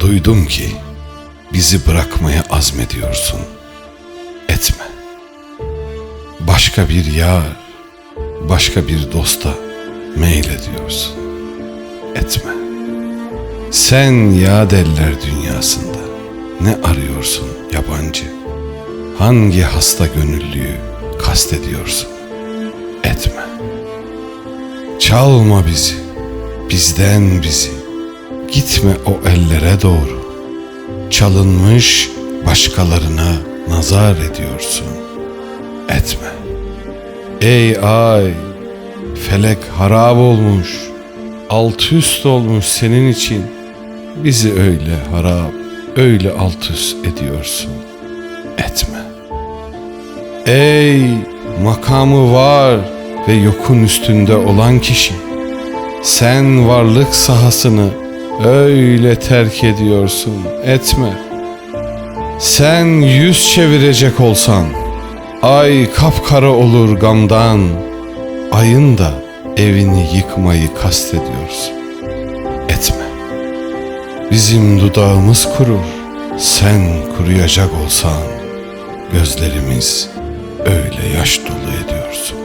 Duydum ki bizi bırakmaya azmediyorsun. Etme. Başka bir yar, başka bir dosta meylediyorsun. Etme. Sen ya deller dünyasında ne arıyorsun yabancı? Hangi hasta gönüllüyü kastediyorsun? Etme. Çalma bizi, bizden bizi. Gitme o ellere doğru. Çalınmış başkalarına nazar ediyorsun. Etme. Ey ay, felek harap olmuş, alt üst olmuş senin için. Bizi öyle harap, öyle alt üst ediyorsun. Etme. Ey makamı var ve yokun üstünde olan kişi. Sen varlık sahasını öyle terk ediyorsun. Etme. Sen yüz çevirecek olsan ay kapkara olur gamdan. Ayın da evini yıkmayı kastediyorsun. Etme. Bizim dudağımız kurur. Sen kuruyacak olsan gözlerimiz öyle yaş dolu ediyorsun.